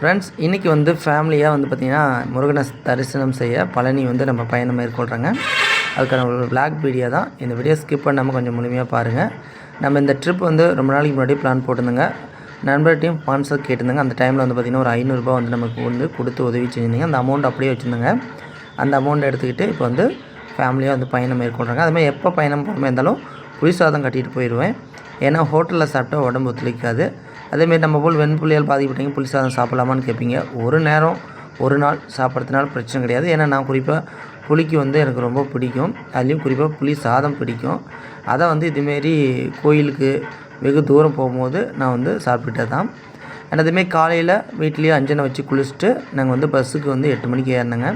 Friends இன்றைக்கி வந்து ஃபேமிலியாக வந்து பார்த்திங்கன்னா முருகனை தரிசனம் செய்ய பழனி வந்து நம்ம பயணம் மேற்கொள்கிறாங்க அதுக்கான ஒரு பிளாக் வீடியோ தான். இந்த வீடியோ ஸ்கிப் பண்ணாமல் கொஞ்சம் முழுமையாக பாருங்கள் நம்ம இந்த ட்ரிப் வந்து ரொம்ப நாளைக்கு முன்னாடி பிளான் போட்டிருந்தோங்க. நண்பர்கிட்டையும் ஸ்பான்சர் கேட்டிருந்தாங்க. அந்த டைமில் வந்து பார்த்திங்கன்னா ஒரு ஐநூறுரூபா வந்து நமக்கு வந்து கொடுத்து உதவி செஞ்சிருந்தீங்க. அந்த அமௌண்ட் அப்படியே வச்சுருந்தாங்க. அந்த அமௌண்ட் எடுத்துக்கிட்டு இப்போ வந்து ஃபேமிலியாக வந்து பயணம் மேற்கொள்கிறாங்க அதுமாதிரி எப்போ பயணம் போகிறோமே இருந்தாலும் புளி சாதம் கட்டிட்டு போயிடுவேன். ஏன்னா ஹோட்டலில் சாப்பிட்டா உடம்பு ஒத்துழைக்காது. அதேமாரி நம்ம போல் வெண்புள்ளியால் பாதிக்கப்பட்டீங்க புளி சாதம் சாப்பிட்லாமான்னு கேட்பீங்க ஒரு நேரம் ஒரு நாள் சாப்பிட்றதுனால பிரச்சனை கிடையாது. ஏன்னா நான் குறிப்பாக புளிக்கு வந்து எனக்கு ரொம்ப பிடிக்கும். அதுலேயும் குறிப்பாக புளி சாதம் பிடிக்கும். அதை வந்து இதுமாரி கோயிலுக்கு வெகு தூரம் போகும்போது நான் வந்து சாப்பிட்டுட்டே தான் அண்ட் அதுமாரி காலையில் வீட்லேயே அஞ்சனை வச்சு குளிச்சுட்டு நாங்கள் வந்து பஸ்ஸுக்கு வந்து எட்டு மணிக்கு ஏறினோங்க.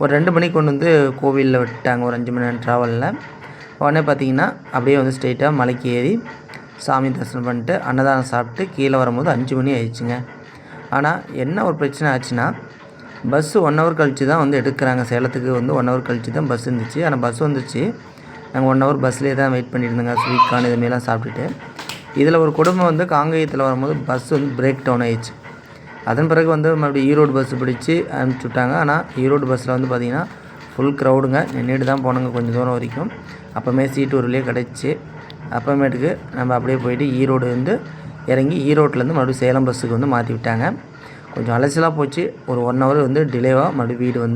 ஒரு ரெண்டு மணிக்கு கொண்டு வந்து கோவிலில் விட்டாங்க ஒரு அஞ்சு மணி நேரம் ட்ராவலில் உடனே பார்த்தீங்கன்னா அப்படியே வந்து ஸ்ட்ரெயிட்டாக மலைக்கு ஏறி சாமி தரிசனம் பண்ணிட்டு அன்னதானம் சாப்பிட்டு கீழே வரும்போது அஞ்சு மணி ஆயிடுச்சுங்க. ஆனால் என்ன ஒரு பிரச்சனை ஆச்சுன்னா பஸ்ஸு ஒன் ஹவர் கழிச்சு தான் வந்து எடுக்கிறாங்க. சேலத்துக்கு வந்து ஒன் ஹவர் கழிச்சு தான் பஸ் இருந்துச்சு. ஆனால் பஸ் வந்துச்சு. நாங்கள் ஒன் ஹவர் பஸ்லேயே தான் வெயிட் பண்ணியிருந்தோங்க. ஸ்வீட் கார்ன் இதுமாரிலாம் சாப்பிட்டுட்டு. இதில் ஒரு குடும்பம் வந்து காங்கேயத்தில் வரும்போது பஸ் வந்து பிரேக் டவுன் ஆயிடுச்சு. அதன் பிறகு வந்து மறுபடியும் ஈரோடு பஸ் பிடிச்சி அனுப்பிச்சி விட்டாங்க. ஆனால் ஈரோடு பஸ்ஸில் வந்து பார்த்திங்கன்னா ஃபுல் க்ரௌடுங்க நின்றுட்டு தான் போனோங்க கொஞ்சம் தூரம் வரைக்கும். அப்போமே சீட்டு ஒரு வழியாக கிடச்சி. அப்புறமேட்டுக்கு நம்ம அப்படியே போயிட்டு ஈரோடு வந்து இறங்கி ஈரோட்டிலேருந்து மறுபடியும் சேலம் பஸ்ஸுக்கு வந்து மாற்றி விட்டாங்க. கொஞ்சம் அலசலாக போச்சு. ஒரு ஒன் ஹவர் வந்து டிலேவாக மறுபடியும் வீடு வந்து